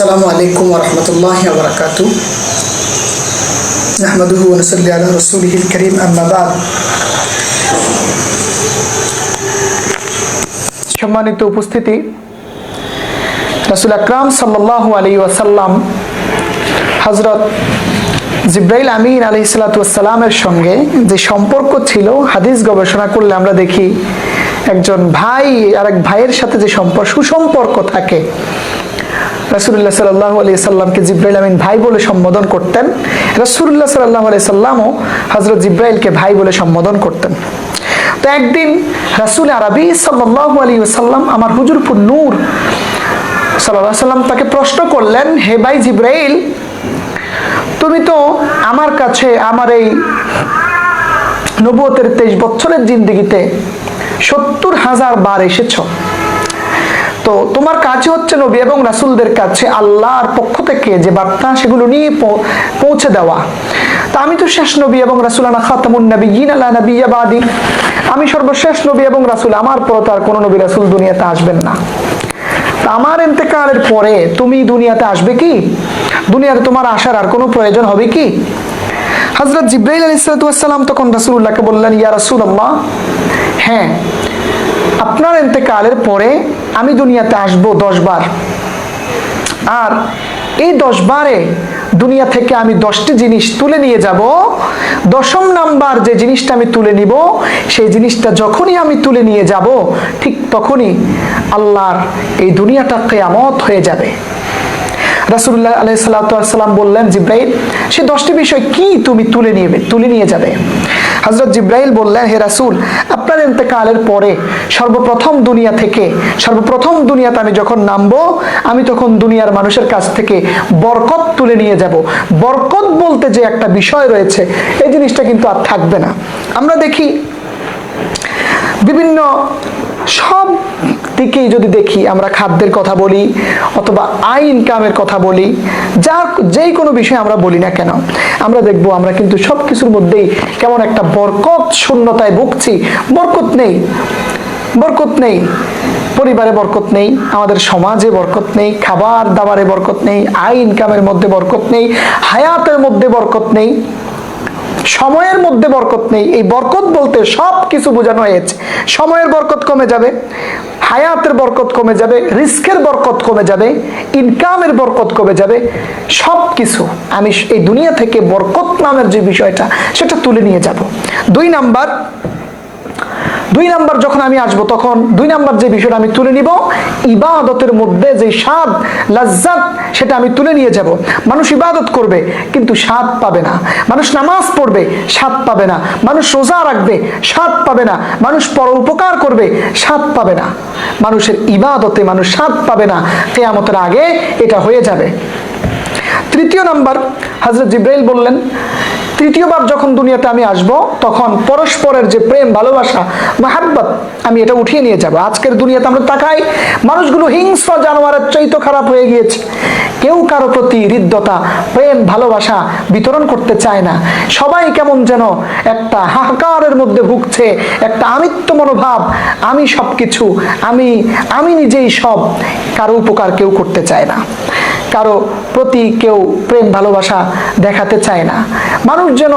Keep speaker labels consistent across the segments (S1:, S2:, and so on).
S1: السلام عليكم ورحمة الله وبركاته نحمده ونصلي على رسوله الكريم أما بعد সম্মানিত উপস্থিতি রাসুল আকরাম সাল্লাহ আলী ওয়াসাল্লাম হজরত জিব্রাইল আমিন আলি সালাতামের সঙ্গে যে সম্পর্ক ছিল হাদিস গবেষণা করলে আমরা দেখি একজন ভাই আর এক ভাইয়ের সাথে যে সম্পর্ক সুসম্পর্ক থাকে রাসুল্লাহ সাল্লাহ আলি সাল্লামকে জিব্রাইল আমিন ভাই বলে সম্বোধন করতেন। রাসুল্লাহ সাল্লাহ আলি সাল্লামও হজরত জিব্রাইলকে ভাই বলে সম্বোধন করতেন। তো একদিন রাসুল আরবি সাল্লাহ আলী সাল্লাম আমার হুজুরপুর নূর সাল্লাহ সাল্লাম তাকে প্রশ্ন করলেন, হে ভাই জিব্রাইল, তুমি তো আমার কাছে আমার এই নবুয়তের তেইশ বছরের জিন্দিগিতে সত্তর হাজার বার এসেছ। তো তোমার কাছে হচ্ছে নবী এবং রাসুলদের কাছে আল্লাহর পক্ষ থেকে যে বার্তা, সেগুলো নিয়ে পৌঁছে দেওয়া। তা আমি তো শেষ নবী এবং রাসুল, আনা খাতামুন নবী ইন আল্লাহ নবী বাদি। আমি সর্বশেষ নবী এবং রাসুল, আমার পর তার কোনো নবী রাসুল দুনিয়াতে আসবেন না। আমার ইন্তেকালের পরে তুমি দুনিয়াতে আসবে কি? দুনিয়াতে তোমার আসার আর কোনো প্রয়োজন হবে কি? হজরত জিব্রাইল আলী সালাম তখন রাসুল্লাহকে বললেন, ইয়া রাসুল আল্লাহ হ্যাঁ আপনার ইন্তেকালের পরে আমি দুনিয়াতে আসব দশ বার আর এই দশ বারে দুনিয়া থেকে আমি দশটি জিনিস তুলে নিয়ে যাব। দশম নাম্বার যে জিনিসটা আমি তুলে নিব, সেই জিনিসটা যখনই আমি তুলে নিয়ে যাব, ঠিক তখনই আল্লাহর এই দুনিয়াটা কেয়ামত হয়ে যাবে। রাসুল্লাহ আলাই সাল্লাম বললেন, জিব্রাইল, সে দশটি বিষয় কি তুমি তুলে নিয়ে তুলে নিয়ে যাবে? হজরত জিব্রাইল বললেন, হে রাসুল, আপনার এতেকালের পরে সর্বপ্রথম দুনিয়া থেকে, সর্বপ্রথম দুনিয়াতে আমি যখন নামবো, আমি তখন দুনিয়ার মানুষের কাছ থেকে বরকত তুলে নিয়ে যাব। বরকত বলতে যে একটা বিষয় রয়েছে, এই জিনিসটা কিন্তু আর থাকবে না। আমরা দেখি বিভিন্ন সব দিকেই যদি দেখি আমরা খাদ্যের কথা বলি অথবা আই ইনকামের কথা বলি, যা যেই কোনো বিষয় আমরা বলি না কেন, আমরা দেখব আমরা কিন্তু সব কিছুর মধ্যেই কেমন একটা বরকত শূন্যতায় ভুগছি। বরকত নেই বরকত নেই, পরিবারে বরকত নেই, আমাদের সমাজে বরকত নেই, খাবার দাবারে বরকত নেই আই ইনকামের মধ্যে বরকত নেই, হায়াতের মধ্যে বরকত নেই। সময়ের মধ্যে বরকত নেই। এই বরকত বলতে সব কিছু বোঝানো হয়েছে। সময়ের বরকত কমে যাবে, হায়াতের বরকত কমে যাবে, রিস্কের বরকত কমে যাবে, ইনকামের বরকত কমে যাবে। সব কিছু আমি এই দুনিয়া থেকে বরকত নামের যে বিষয়টা, সেটা তুলে নিয়ে যাব। দুই নাম্বার দুই নাম্বার যখন আমি আসব, তখন দুই নাম্বার যে বিষয়টা আমি তুলে নিব, ইবাদতের মধ্যে যে স্বাদ, লাজ্জাত, সেটা আমি তুলে নিয়ে যাব। মানুষ ইবাদত করবে, কিন্তু স্বাদ পাবে না। মানুষ নামাজ পড়বে, স্বাদ পাবে না। মানুষ রোজা রাখবে, স্বাদ পাবে না। মানুষ পর উপকার করবে, স্বাদ পাবে না। মানুষের ইবাদতে মানুষ স্বাদ পাবে না। কেয়ামতের আগে এটা হয়ে যাবে। তৃতীয় নাম্বার হজরত জিব্রাইল বললেন তৃতীয়বার যখন দুনিয়াতে আমি আসব, তখন পরস্পরের যে প্রেম, ভালোবাসা, মাহাব্বত, আমি এটা উঠিয়ে নিয়ে যাব। আজকের দুনিয়াতে আমরা তাকাই, মানুষগুলো হিংস্র জানোয়ারের চাইতো খারাপ হয়ে গিয়েছে। কেউ কারও প্রতি হৃদ্যতা, প্রেম, ভালোবাসা বিতরণ করতে চায় না। সবাই কেমন যেন একটা হাহাকারের মধ্যে ভুগছে, একটা আমিত্ব মনোভাব, আমি সব কিছু আমি আমি নিজেই সব, কারও উপকার কেউ করতে চায় না। কারও প্রতি কেউ প্রেম, ভালোবাসা দেখাতে চায় না। মানুষ যেন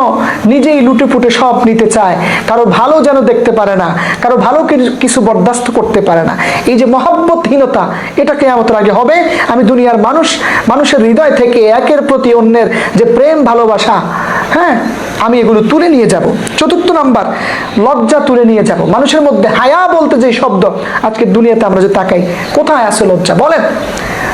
S1: নিজেই লুটে পুটে সব নিতে চায়, কারও ভালো যেন দেখতে পারে না, কারও ভালো কিছু বরদাস্ত করতে পারে না। এই যে মহাব্বতহীনতা, এটা কেয়ামতের আগে হবে। আমি দুনিয়ার মানুষ, মানুষের হৃদয় থেকে একের প্রতি অন্যের যে প্রেম, ভালোবাসা হ্যাঁ আমি এগুলো তুলে নিয়ে যাব। চতুর্থ নাম্বার, লজ্জা তুলে নিয়ে যাব। মানুষের মধ্যে হায়া বলতে যে শব্দ আজকে দুনিয়াতে আমরা যে তাকাই, কোথায় আছে লজ্জা? বলেন।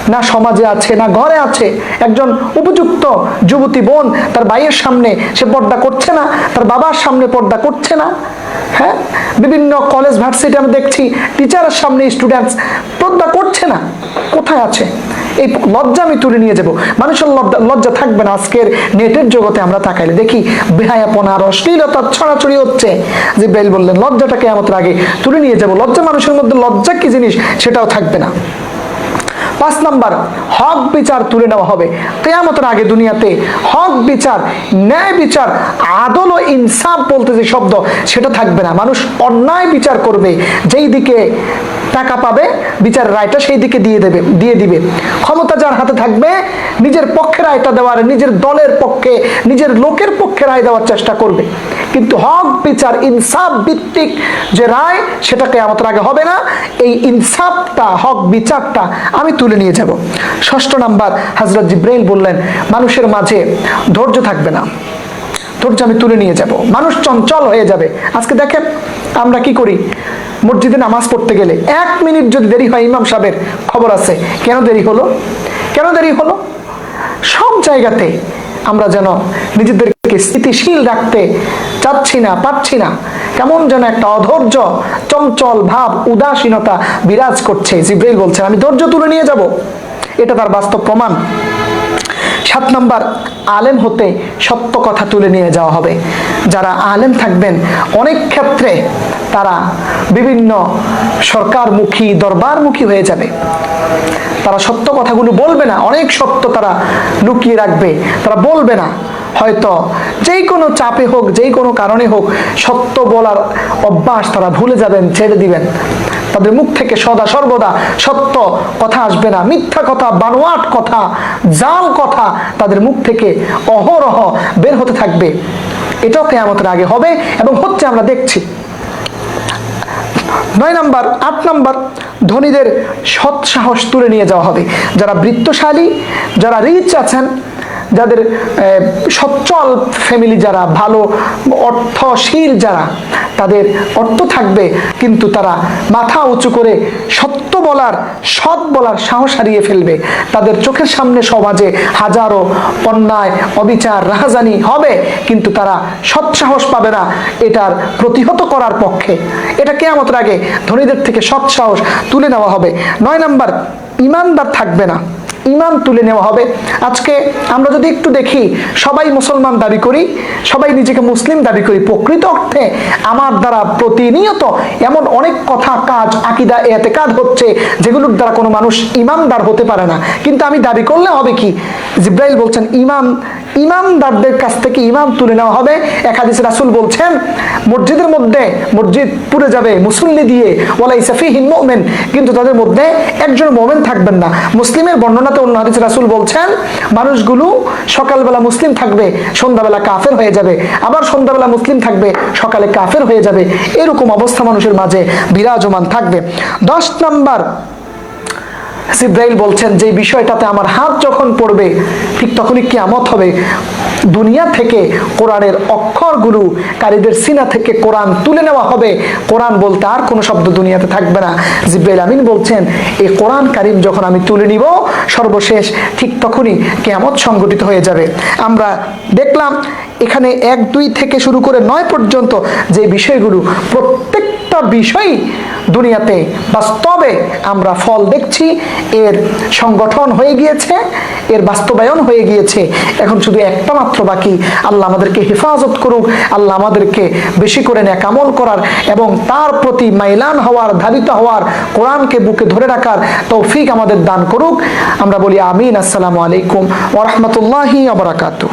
S1: না সমাজে আছে, না ঘরে আছে। একজন উপযুক্ত যুবতী বোন, তার ভাইয়ের সামনে সে পর্দা করছে না, তার বাবার সামনে পর্দা করছে না। হ্যাঁ? বিভিন্ন কলেজ ভার্সিটি আমি দেখছি টিচারের সামনে স্টুডেন্টস পর্দা করছে না। কোথায় আছে? এই লজ্জা আমি তুলে নিয়ে যাব। মানুষের লজ্জা লজ্জা থাকবে না আজকের নেটের জগতে আমরা তাকাইলে। দেখি বেহায়াপনা আর অশ্লীলতা ছড়াছড়ি হচ্ছে। যে বেল বললেন লজ্জাটাকে আমাদের আগে তুলে নিয়ে যাব। লজ্জা মানুষের মধ্যে লজ্জা কি জিনিস? সেটাও থাকবে না। পাঁচ নাম্বার, হক বিচার তুলে নেওয়া হবে। কেয়ামতের আগে দুনিয়াতে হক বিচার, ন্যায় বিচার, আদল ও ইনসাফ বলতে যে শব্দ, সেটা থাকবে না। মানুষ অন্যায় বিচার করবে। যেই দিকে টাকা পাবে বিচারের রায়টা সেই দিকে দিয়ে দেবে, দিয়ে দিবে। ক্ষমতা যার হাতে থাকবে, নিজের পক্ষে রায়টা দেওয়ার, নিজের দলের পক্ষে, নিজের লোকের পক্ষে রায় দেওয়ার চেষ্টা করবে। কিন্তু হক, বিচার, ইনসাফ ভিত্তিক যে রায়, সেটাকে আমাদের আগে হবে না। এই ইনসাফটা, হক, বিচারটা আমি তুলে নিয়ে যাব। ষষ্ঠ নাম্বার হজরত জিব্রাইল বললেন, মানুষের মাঝে ধৈর্য থাকবে না। ধৈর্য আমি তুলে নিয়ে যাব। মানুষ চঞ্চল হয়ে যাবে। আজকে দেখেন, আমরা কি করি? মসজিদে নামাজ পড়তে গেলে এক মিনিট যদি দেরি হয় ইমাম সাহেবের খবর আছে, কেন দেরি হলো? কেন দেরি হলো? সব জায়গাতে আমরা যেন নিজেদেরকে স্থিতিশীল রাখতে চাচ্ছি না পাচ্ছি না। কেমন যেন একটা অধৈর্য, চঞ্চল ভাব, উদাসীনতা বিরাজ করছে। জিব্রাইল বলছেন, আমি ধৈর্য তুলে নিয়ে যাব। এটা তার বাস্তব প্রমাণ। সাত নাম্বার, আলেম হতে সত্য কথা তুলে নিয়ে যাওয়া হবে। যারা আলেম থাকবেন, অনেক ক্ষেত্রে তারা বিভিন্ন সরকারমুখী, দরবারমুখী হয়ে যাবে। তারা সত্য কথাগুলো বলবে না, অনেক সত্য তারা লুকিয়ে রাখবে। তারা বলবে না, হয়তো যেই কোনো চাপে হোক যেই কোনো কারণে হোক, সত্য বলার অভ্যাস তারা ভুলে যাবেন, ছেড়ে দিবেন। তাদের মুখ থেকে সদা সর্বদা সত্য কথা আসবে না। মিথ্যা কথা, বানোয়াট কথা, জাল কথা তাদের মুখ থেকে অহরহ বের হতে থাকবে। এটাও কেয়ামতের আগে হবে এবং হচ্ছে আমরা দেখছি। নয় নাম্বার, আট নাম্বার, ধনীদের সৎ সাহস তুলে নিয়ে যাওয়া হবে। যারা বৃত্তশালী, যারা রিচ আছেন যাদের সচ্ছল ফ্যামিলি যারা, ভালো অর্থশীল যারা, তাদের অর্থ থাকবে, কিন্তু তারা মাথা উঁচু করে সত্য বলার, সৎ বলার সাহস হারিয়ে ফেলবে। তাদের চোখের সামনে সমাজে হাজারো অন্যায়, অবিচার, রাহাজানি হবে, কিন্তু তারা সৎ সাহস পাবে না, এটার প্রতিহত করার পক্ষে। এটা কেয়ামতের আগে ধনীদের থেকে সৎ সাহস তুলে নেওয়া হবে। নয় নাম্বার, ইমানদার থাকবে না। ইমান তুলে নেওয়া হবে। আজকে আমরা যদি একটু দেখি, সবাই মুসলমান দাবি করি, সবাই নিজেকে মুসলিম দাবি করি, প্রকৃত অর্থে আমার দ্বারা প্রতিনিয়ত এমন অনেক কথা, কাজ, আকিদা এতে কাজ হচ্ছে, যেগুলোর দ্বারা কোনো মানুষ ইমানদার হতে পারে না। কিন্তু আমি দাবি করলে হবে কি? জিব্রাইল বলছেন ইমান ইমানদারদের কাছ থেকে ইমাম তুলে নেওয়া হবে। এক হাদিস রাসুল বলছেন, মসজিদের মধ্যে, মসজিদ পুড়ে যাবে, মুসল্লি দিয়ে ওলাই সাফিহীন মোমেন। কিন্তু তাদের মধ্যে একজন মোমেন থাকবেন না। মুসলিমের বর্ণনাতে অন্য হাদিস রাসুল বলছেন, মানুষগুলো সকালবেলা মুসলিম থাকবে, সন্ধ্যাবেলা কাফের হয়ে যাবে, আবার সন্ধ্যাবেলা মুসলিম থাকবে, সকালে কাফের হয়ে যাবে, এরকম অবস্থা মানুষের মাঝে বিরাজমান থাকবে। দশ নাম্বার জিব্রাইল বলছেন যে বিষয়টাতে আমার হাত যখন পড়বে, ঠিক তখনই কিয়ামত হবে। দুনিয়া থেকে কোরআনের অক্ষরগুলো কারীদের সিনা থেকে কোরআন তুলে নেওয়া হবে। কোরআন বলতে আর কোনো শব্দ দুনিয়াতে থাকবে না। জিব্রাইল আমিন বলছেন এই কোরআন কারিম যখন আমি তুলে নিব, সর্বশেষ ঠিক তখনই কেয়ামত সংগঠিত হয়ে যাবে। আমরা দেখলাম, এখানে এক, দুই থেকে শুরু করে নয় পর্যন্ত যে বিষয়গুলো প্রত্যেকটা বিষয় দুনিয়াতে বাস্তবে আমরা ফল দেখছি, এর সংগঠন হয়ে গিয়েছে, এর বাস্তবায়ন হয়ে গিয়েছে। এখন শুধু একটা মাত্র বাকি, আল্লাহ আমাদেরকে হেফাজত করুক, আল্লাহ আমাদেরকে বেশি করে ন্যাকামল করার এবং তার প্রতি মাইলান হওয়ার, ধাবিত হওয়ার, কোরআনকে বুকে ধরে রাখার তৌফিক আমাদের দান করুক। আমরা বলি আমিন। আসসালামু আলাইকুম ওরহমতুল্লাহি আবরাকাতু